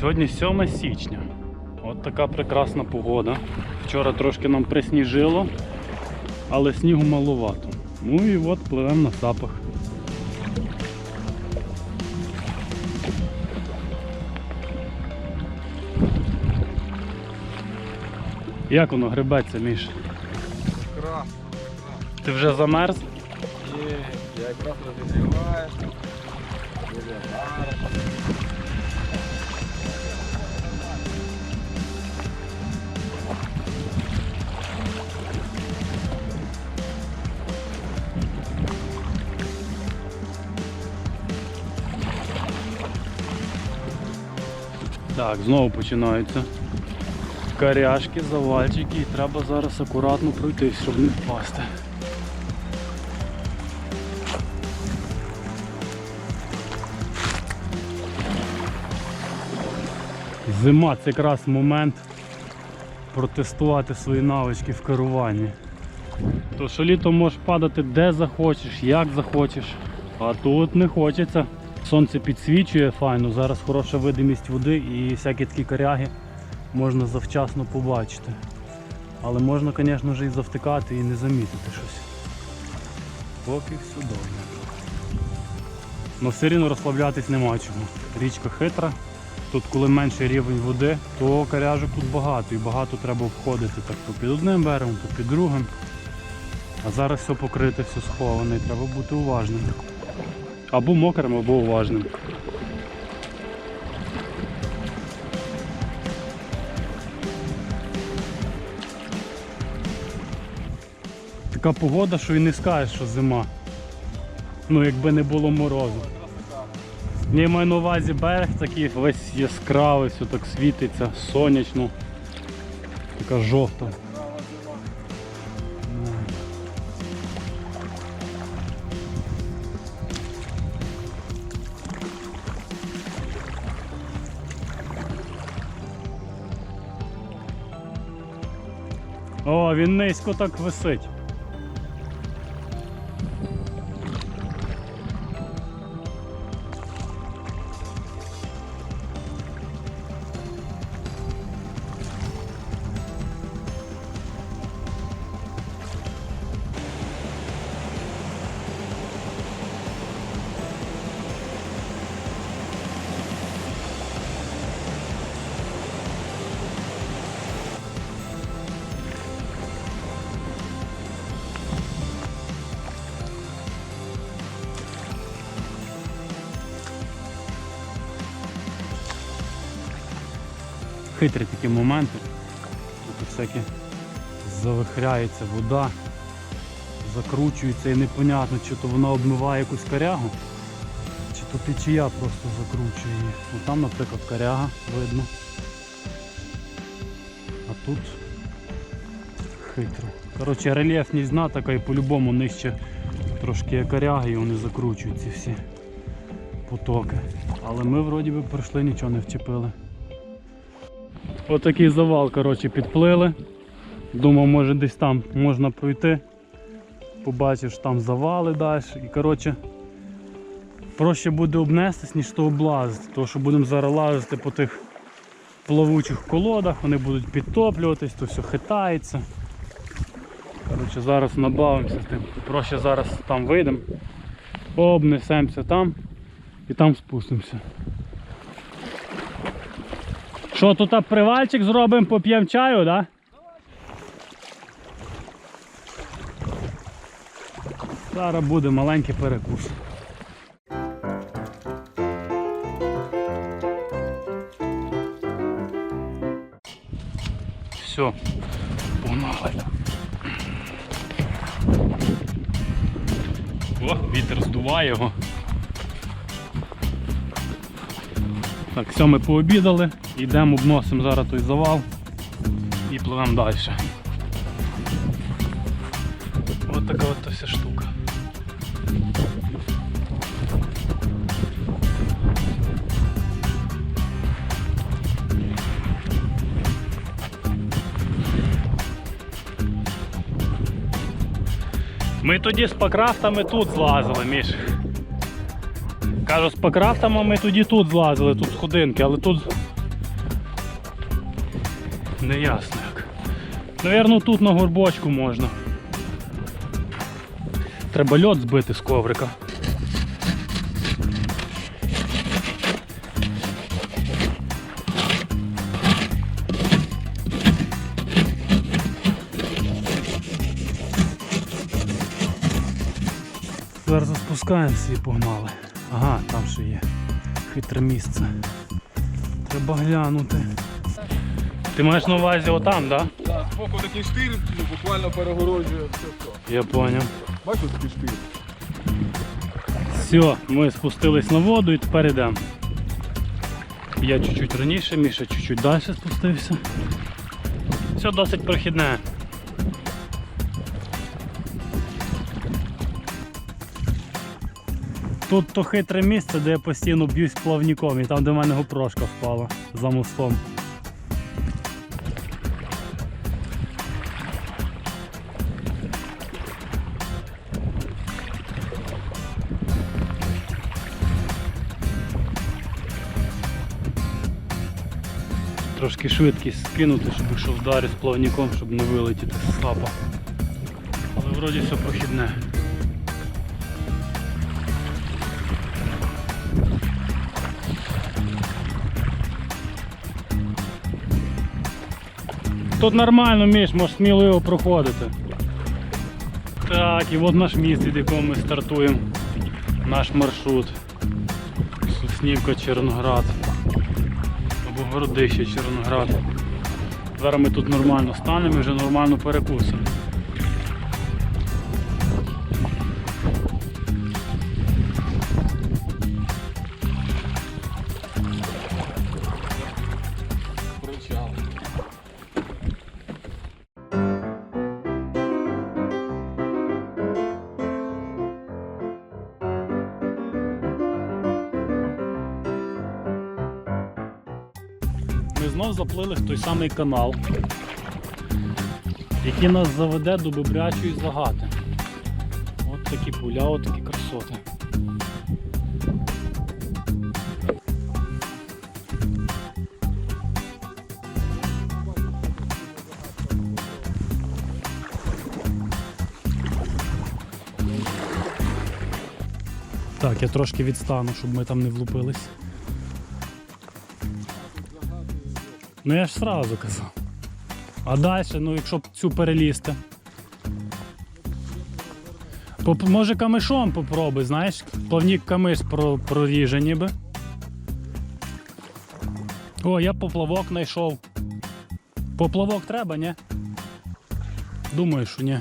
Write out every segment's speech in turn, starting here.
Сьогодні 7 січня. От така прекрасна погода. Вчора трошки нам присніжило, але снігу маловато. Ну і от пливемо на сапах. Як воно гребеться, Міш? Красно. Ти вже замерз? Є, я якраз розігріваю. Дуже гарно. Так, знову починаються каряшки, завальчики і треба зараз акуратно пройти, щоб не впасти. Зима це якраз момент протестувати свої навички в керуванні. То що літом можеш падати де захочеш, як захочеш, а тут не хочеться. Сонце підсвічує файно, зараз хороша видимість води і всякі такі коряги можна завчасно побачити. Але можна, звісно вже і завтикати і не замітити щось. Поки все добре. Ну все рівно розслаблятись нема чого. Річка хитра. Тут коли менший рівень води, то коряжок тут багато і багато треба обходити так то під одним берегом, то під другим. А зараз все покрите, все сховане, і треба бути уважним. Або мокрим, або уважним. Така погода, що і не скажеш, що зима. Ну, якби не було морозу. Ні, маю на увазі берег такий весь яскравий, все так світиться, сонячно. Така жовта. О, він низько так висить. Хитрі такі моменти. Тут всякі завихряється вода, закручується і непонятно, чи то вона обмиває якусь корягу, чи то течія просто закручує її. Ну, там, наприклад, коряга видно. А тут хитро. Коротше, рельєфність дна така і по-любому нижче трошки коряги і вони закручують ці всі потоки. Але ми вроді би пройшли, нічого не вчепили. Отакий завал, коротше, підплили. Думав, може десь там можна пройти. Побачиш, там завали далі. І коротше, проще буде обнестись, ніж то облазити. Тому що будемо зараз лазити по тих плавучих колодах, вони будуть підтоплюватись, то все хитається. Коротше, зараз набавимося з тим. Проще зараз там вийдемо, обнесемося там і там спустимося. Що тут привальчик зробимо, поп'ємо чаю, да? Зараз буде маленький перекус. Все, погнали. О, вітер здуває його. Так, все, ми пообідали, йдемо, обносимо зараз той завал і пливемо далі. Ось така от вся штука. Ми тоді з пакрафтами тут злазили, Міш. Кажу, з пакрафтами ми тоді тут злазили, тут сходинки, але тут Не ясно як. Навірно, тут на горбочку можна. Треба льот збити з коврика. Зараз спускаємося і погнали. Ага, там ще є хитре місце. Треба глянути. Ти маєш на увазі отам, так? Да? Да, збоку такий штир, ну, буквально перегороджує все все. Я поняв. Бачиш такий штир? Все, ми спустились на воду і тепер йдемо. Я чуть-чуть раніше, Міша чуть-чуть далі спустився. Все досить прохідне. Тут то хитре місце, де я постійно б'юсь плавником, і там, де в мене гопрошка впала за мостом. Трошки швидкість скинути, щоб якщо вдарить з плавником, щоб не вилетіти з слапа. Але вроді все прохідне. Тут нормально, Міш, можеш сміливо проходити. Так, і от наш міст, від якого ми стартуємо. Наш маршрут. Соснівка Черноград. Або Городище Чорноград. Зараз ми тут нормально станемо і вже нормально перекусимо. Знов заплили в той самий канал, який нас заведе до Бобрячої загати. От такі поля, от такі красоти. Так, я трошки відстану, щоб ми там не влупились. Ну я ж сразу казав. А далі, ну якщо б цю перелізти. Поп- може камишом попробуй, знаєш, плавник камиш про- проріже ніби. О, я поплавок знайшов. Поплавок треба, ні? Думаю, що ні.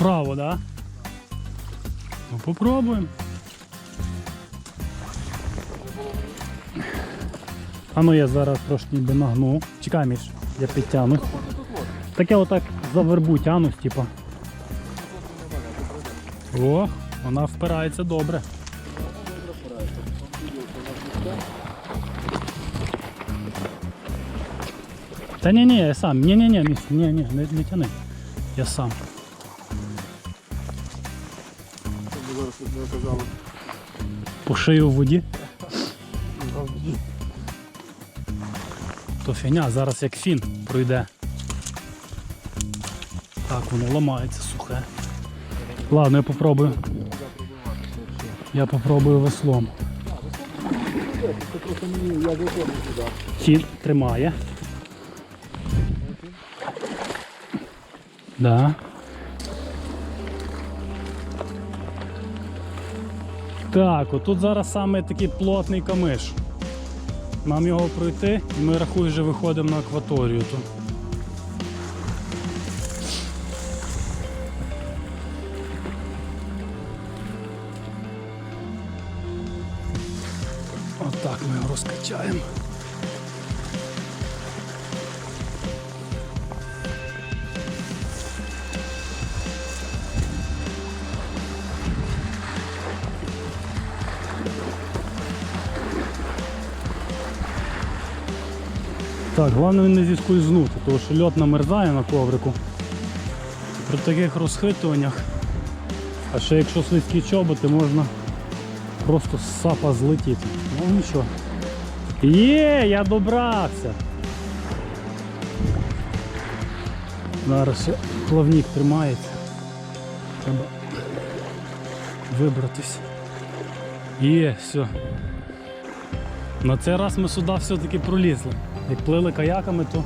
Вправо, да? Ну попробуємо. А ну я зараз трошки ніби нагну. Чекай, Міш, я підтягну. Так я отак за вербу тянусь, типа. О, вона впирається добре. Та ні, ні, я сам. Ні, ні, ні, Міш, ні, ні, не, не тяни. Я сам. Зараз тут не оказали. По шию в воді. То фігня, зараз як фін пройде. Так, воно ламається сухе. Ладно, я попробую. Я попробую веслом. Це. Фін тримає. Да. Так, отут зараз саме такий плотний камиш. Нам його пройти і ми рахуй вже виходимо на акваторію тут. Отак ми його розкачаємо. Так, головне він не зіскользнути, тому що льот намерзає на коврику. При таких розхитуваннях, а ще якщо слизькі чоботи, можна просто з сапа злетіти. Ну нічого. Є, я добрався. Зараз ще плавник тримається. Треба вибратись. Є, все. На цей раз ми сюди все-таки пролізли. Як плили каяками, то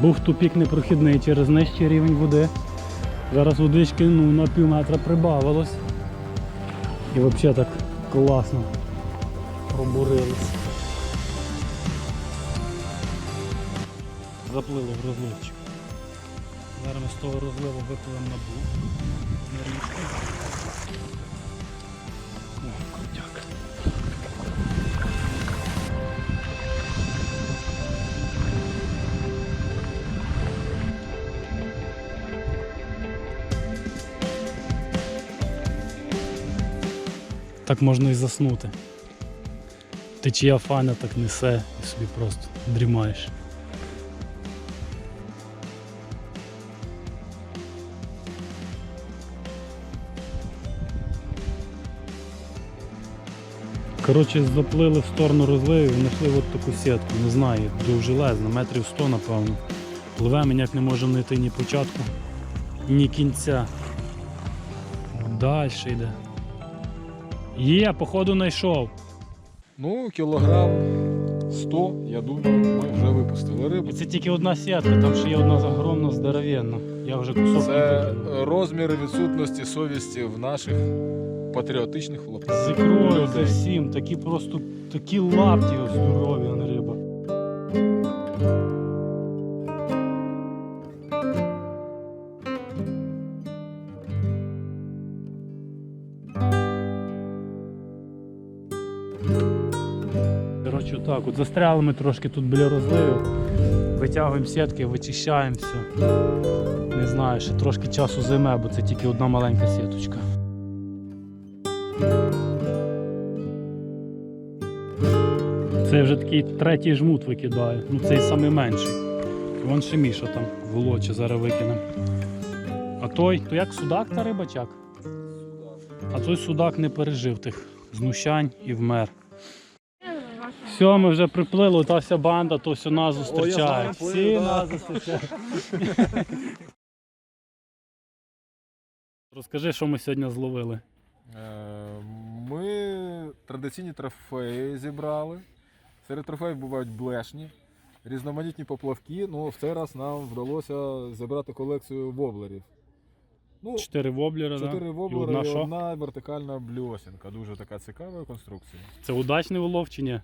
був тупік непрохідний через нижчий рівень води. Зараз водички ну, на пів метра прибавилось. І взагалі так класно пробурились. Заплили в розливчик. Зараз ми з того розливу випливемо на бу. На річку. О, крутяк. Так можна і заснути. Течія файна так несе і собі просто дрімаєш. Коротше, заплили в сторону розливів і знайшли от таку сітку, не знаю, довжелезна, метрів 100 напевно. Пливемо, ніяк не можемо знайти ні початку, ні кінця. Далі йде. Є, походу знайшов. Ну, кілограм 100, я думаю, ми вже випустили рибу. І це тільки одна сітка, там ще є одна огромна, здоровенна. Я вже кусок Це викинув. розміри відсутності совісті в наших патріотичних хлопців. З ікрою, за всім, такі просто такі лапті здорові, а не риба. Коротше, так, от застряли ми трошки тут біля розливів. Витягуємо сітки, вичищаємо все. Не знаю, ще трошки часу займе, бо це тільки одна маленька сіточка. Це вже такий третій жмут викидає. Ну цей самий менший. Вон ще Міша там волоче, зараз викинемо. А той, то як судак та рибачак? А той судак не пережив тих знущань і вмер. Все, ми вже приплили, та вся банда, то все нас зустрічає. знаю, Всі да. нас зустрічають. Розкажи, що ми сьогодні зловили. Е, Ми традиційні трофеї зібрали. Серед трофеїв бувають блешні, різноманітні поплавки. Ну, в цей раз нам вдалося зібрати колекцію воблерів. Ну, Чотири воблера, чотири да? воблери і одна і що? одна вертикальна бльосінка. Дуже така цікава конструкція. Це удачний улов чи ні?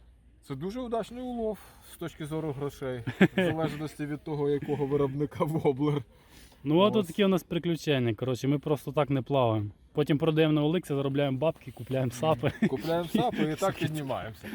Це дуже удачний улов з точки зору грошей, в залежності від того, якого виробника воблер. Ну от Ось. такі у нас приключення. Коротше, ми просто так не плаваємо. Потім продаємо на Оликсі, заробляємо бабки, купляємо сапи. Купляємо сапи і так піднімаємося.